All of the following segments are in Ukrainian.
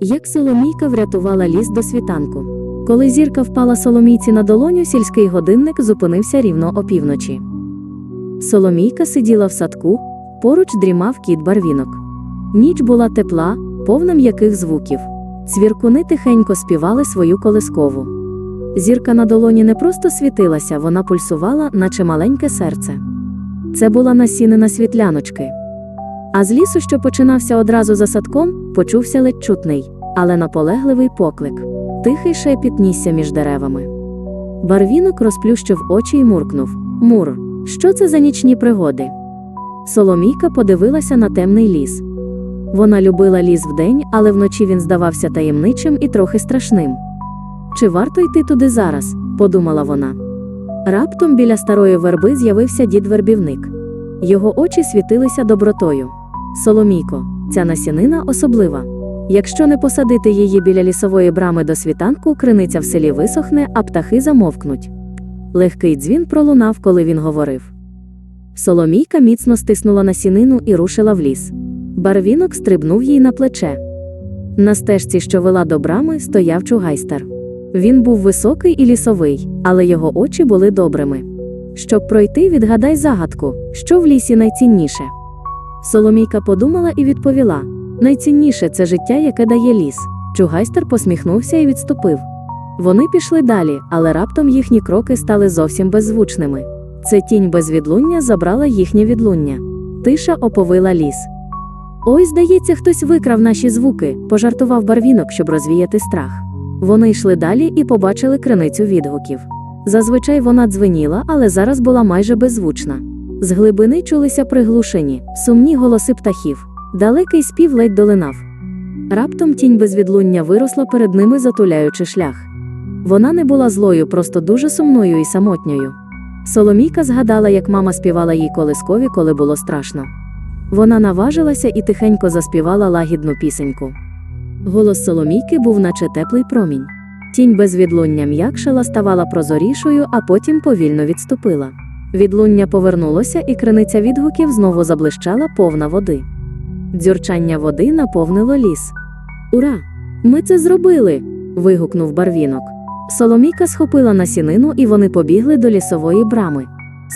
Як Соломійка врятувала ліс до світанку. Коли зірка впала Соломійці на долоню, сільський годинник зупинився рівно опівночі. Соломійка сиділа в садку, поруч дрімав кіт барвінок. Ніч була тепла, повна м'яких звуків. Цвіркуни тихенько співали свою колискову. Зірка на долоні не просто світилася, вона пульсувала, наче маленьке серце. Це була насінина світляночки. А з лісу, що починався одразу за садком, почувся ледь чутний, але наполегливий поклик. Тихий шепіт нісся між деревами. Барвінок розплющив очі й муркнув: Мур, що це за нічні пригоди? Соломійка подивилася на темний ліс. Вона любила ліс вдень, але вночі він здавався таємничим і трохи страшним. Чи варто йти туди зараз? подумала вона. Раптом біля старої верби з'явився дід вербівник. Його очі світилися добротою. Соломійко, ця насінина особлива. Якщо не посадити її біля лісової брами до світанку, криниця в селі висохне, а птахи замовкнуть. Легкий дзвін пролунав, коли він говорив. Соломійка міцно стиснула насінину і рушила в ліс. Барвінок стрибнув їй на плече. На стежці, що вела до брами, стояв чугайстер. Він був високий і лісовий, але його очі були добрими. Щоб пройти, відгадай загадку, що в лісі найцінніше. Соломійка подумала і відповіла: найцінніше це життя, яке дає ліс. Чугайстер посміхнувся і відступив. Вони пішли далі, але раптом їхні кроки стали зовсім беззвучними. Це тінь без відлуння забрала їхнє відлуння. Тиша оповила ліс. Ой, здається, хтось викрав наші звуки, пожартував барвінок, щоб розвіяти страх. Вони йшли далі і побачили криницю відгуків. Зазвичай вона дзвеніла, але зараз була майже беззвучна. З глибини чулися приглушені, сумні голоси птахів. Далекий спів ледь долинав. Раптом тінь без відлуння виросла перед ними, затуляючи шлях. Вона не була злою, просто дуже сумною і самотньою. Соломійка згадала, як мама співала їй колискові, коли було страшно. Вона наважилася і тихенько заспівала лагідну пісеньку. Голос Соломійки був, наче теплий промінь. Тінь без відлуння м'якшала, ставала прозорішою, а потім повільно відступила. Відлуння повернулося, і криниця відгуків знову заблищала повна води. Дзюрчання води наповнило ліс. Ура! Ми це зробили. вигукнув барвінок. Соломійка схопила насінину, і вони побігли до лісової брами.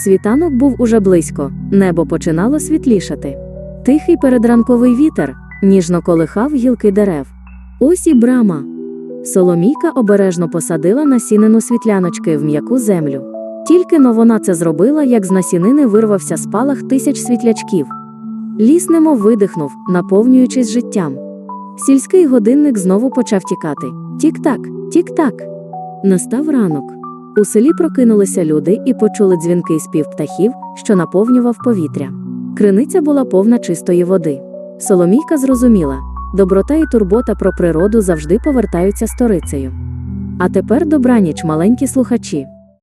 Світанок був уже близько, небо починало світлішати. Тихий передранковий вітер ніжно колихав гілки дерев. Ось і брама. Соломійка обережно посадила насінину світляночки в м'яку землю. Тільки но вона це зробила, як з насінини вирвався спалах тисяч світлячків. Ліс немов видихнув, наповнюючись життям. Сільський годинник знову почав тікати. Тік-так, тік-так. Настав ранок. У селі прокинулися люди і почули дзвінкий спів птахів, що наповнював повітря. Криниця була повна чистої води. Соломійка зрозуміла, доброта і турбота про природу завжди повертаються сторицею. А тепер добраніч, маленькі слухачі.